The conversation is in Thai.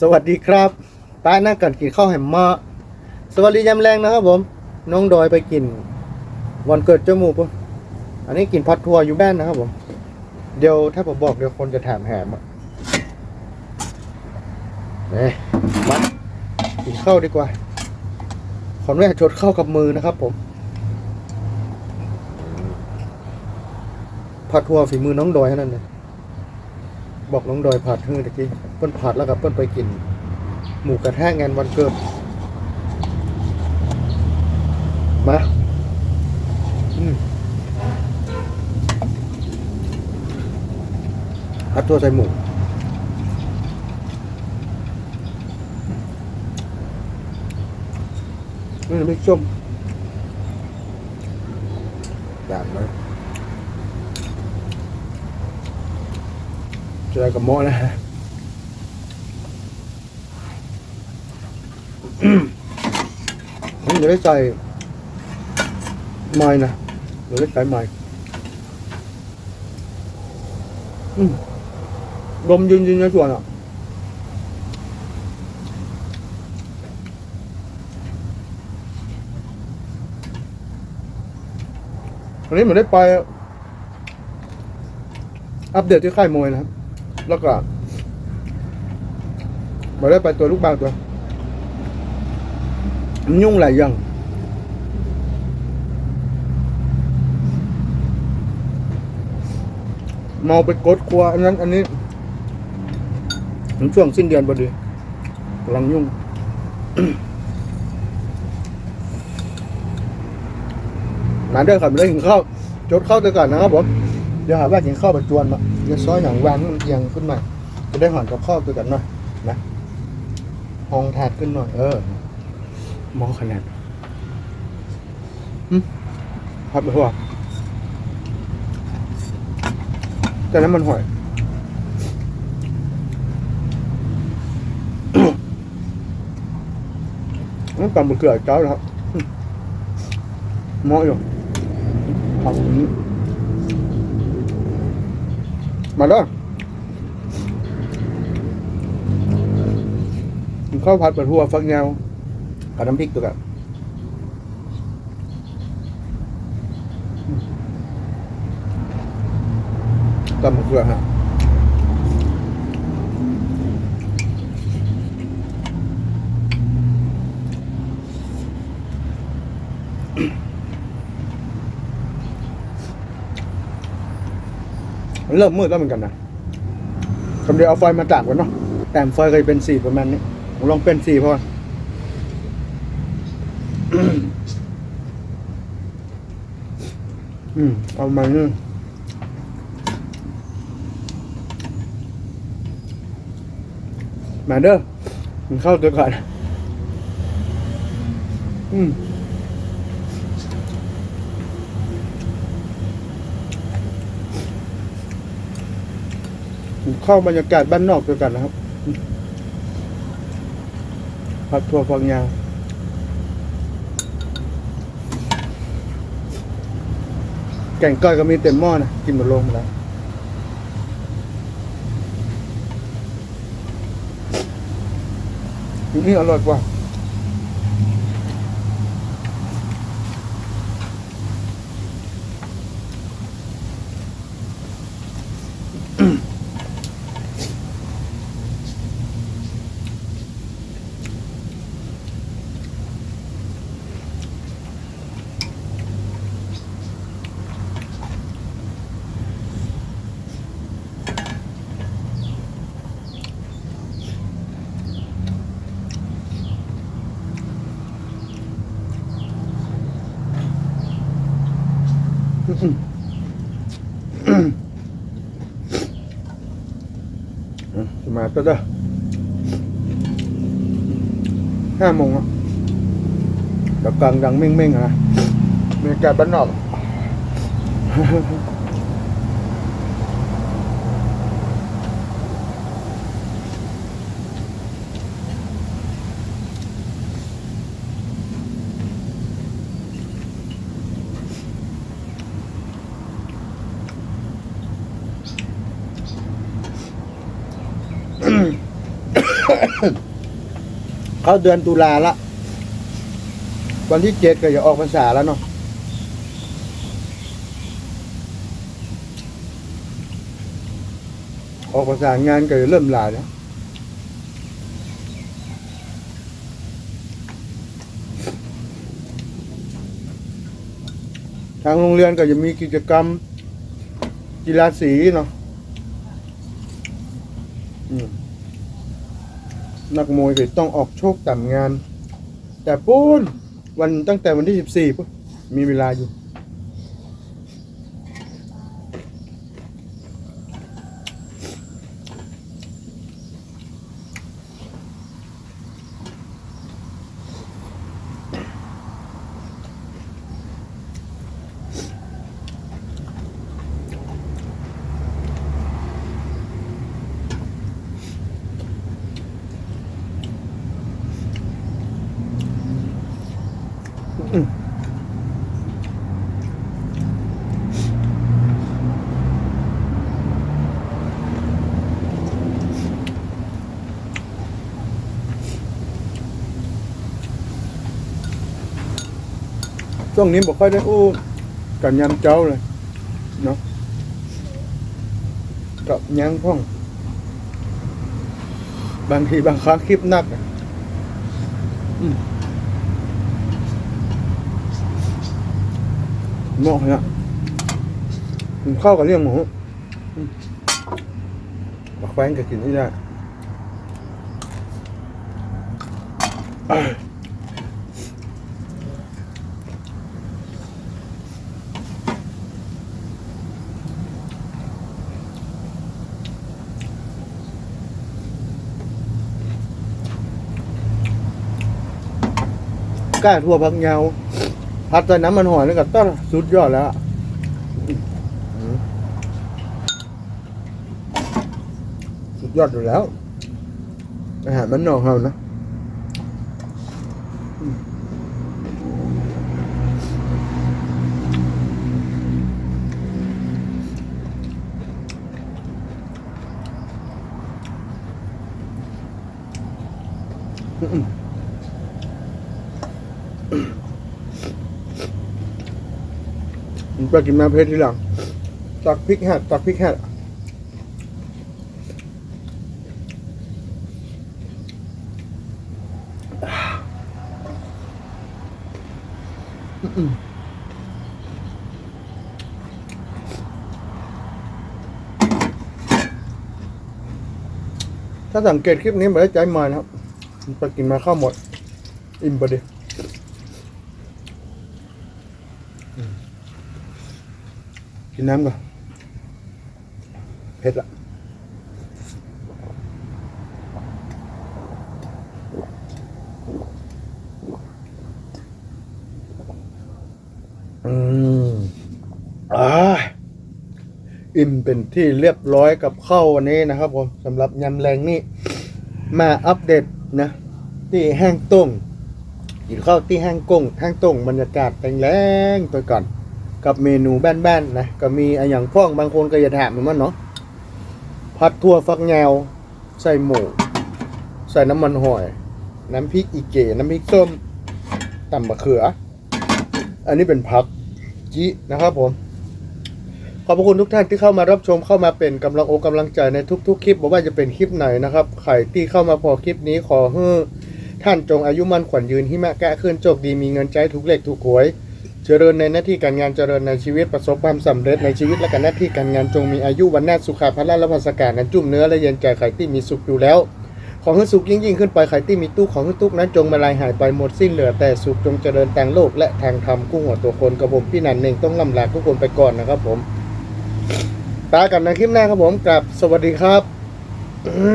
สวัสดีครับป้านั่งกันกินข้าวแหมมาสวัสดียามแรงนะครับผม น้องดอยไปกิน วันเกิดเจ้าหมูปุ๊อันนี้กินพัดทัวร์อยู่บ้านนะครับผม เดี๋ยวถ้าผมบอกเดี๋ยวคนจะถามแหมอะเนี่ยมากินข้าวดีกว่า ขออนุญาตชดเข้ากับมือนะครับผมผัดทัวฝีมือน้องดอยเท่านั้นเลยบอกน้องดอยผัดเฮ้ตะกี้ เปิ้นผัดแล้วกับเปิ้นไปกิน หมูกระทะงานวันเกิดมาอืมผัดทัวใส่หมูนี่ไม่ส้มแบบนั้นเจอกับโมะนะฮะ ผมจะได้ใส่ไม้นะเดี๋ยวได้ใส่ไม้อืมลมยืนยืนในส่วนอะวันนี้เหมือนได้ไป อัปเดตที่ค่ายมวยนะครับ แล้วก็มาได้ไปตัวลูกบางตัว ยุ่งหลายอย่างเมาไปกดครัวอันนั้นอันนี้ถึงช่วงสิ้นเดือนพอดีกำลังยุ่ง มาเด้อครับเลยกินข้าวจดข้าวตัวก่อนนะครับผมเดี๋ยวหาว่ากินข้าวประจวนมาเดี๋ยวซอยอย่างวางมันเอียงขึ้นมาจะได้ห่อนกับข้าวตัวกันหน่อยนะห้องถาดขึ้นหน่อยเออ มองขนาดหึพับไปหัวแต่นั้นมันหอยน้ำตาลมะเขือเจ้านะครับหึเหมาะอยู่ผักนี้มาเด้อกินข้าวผัดปลาทัวฟักแนว กับน้ำพริกตัวกันตำมะเขือฮะเริ่มมืดแล้วเหมือนกันนะคำเดียวเอาไฟมาตากไว้เนาะ แต่ไฟเคยเป็นสีประมาณนี้ผมลองเป็นสีพอ อืมเอามานี่มาเด้อกินเข้าตัวก่อน อืมเข้าบรรยากาศบ้านนอกด้วยกันนะครับผัดถั่วฝักยาว กงก้อยก็มีเต็มหม้อนะกินหมดลงหมดแล้วนี่อร่อยกว่า มาตัว เด้อห้าโมงแล้วเดี๋ยวกลางดังเม่งๆนะบรรยากาศบ้านนอก เข้าเดือนตุลาละ วันที่เจ็ดก็อย่าออกพรรษาแล้วเนาะออกพรรษางานก็จะเริ่มหลายแล้วทางโรงเรียนก็จะมีกิจกรรมกีฬาสีเนาะอืม นักมวยก็ต้องออกโชคต่ำงาน แต่ปูนวันตั้งแต่วันที่สิบสี่ปุ๊บมีเวลาอยู่ ช่วงนี้บอกค่อยได้อู้กับยำเจ้าเลยเนาะกับยังพ่อง บางทีบางครั้งคลิปนักเหมาะเนี่ยผมเข้ากับเรื่องหมูมบักแฟงก็กินไม่ได้ ก้าทั่วพักเงาพัดใส่น้ำมันหอยแล้วก็ต้นสุดยอดแล้วสุดยอดอยู่แล้ว อาหารมันนอกเรานะอืม ผมไปกินมาเพชรทีหลัง ตักพริกแห้งตักพริกแห้งอืมถ้าสังเกตคลิปนี้ไม่ได้ใจมานะครับไปกินมาข้าวหมด อิ่มไปดิ กินน้ำก่อนเผ็ดละอืมอ่าอิ่มเป็นที่เรียบร้อยกับข้าววันนี้นะครับผมสำหรับยำแรงนี่มาอัปเดตนะ ที่แห้งต้ง กินข้าวที่ห้งกุ้งห้งต้งบรรยากาศแรงๆตัวก่อน กับเมนูแบ้นๆนะก็มีอะอย่างพ่องบางคนก็จะถามเหมือนกันเนาะผัดถั่วฟักแงวใส่หมูใส่น้ำมันหอย น้ำพริกอีเก๋น้ำพริกส้มตำบะเขือ อันนี้เป็นผักจินะครับผมขอบพระคุณทุกท่านที่เข้ามารับชมเข้ามาเป็นกำลังอกกำลังใจในทุก ๆ คลิปบอกว่าจะเป็นคลิปไหนนะครับใครที่เข้ามาพอคลิปนี้ขอให้ ท่านจงอายุมั่นขวัญยืนหิมะแกะขึ้นโชคดีมีเงินใจทุกเลขทุกหวย เจริญในหน้าที่การงานเจริญในชีวิตประสบความสำเร็จในชีวิตและการหน้าที่การงานจงมีอายุวันนาสุขาพละและภาสการนั้นจุ่มเนื้อและเย็นใจไข่ที่มีสุขอยู่แล้วของให้สุขยิ่งยิ่งขึ้นไปไข่ที่มีตู้ของให้ทุกนั้นจงมาลายหายไปหมดสิ้นเหลือแต่สุขจงเจริญทางโลกและทางธรรมกู้หัวตัวคนกับผมพี่นันเองต้องลำลาทุกคนไปก่อนนะครับผมตากันในคลิปหน้าครับผมกับสวัสดีครับอื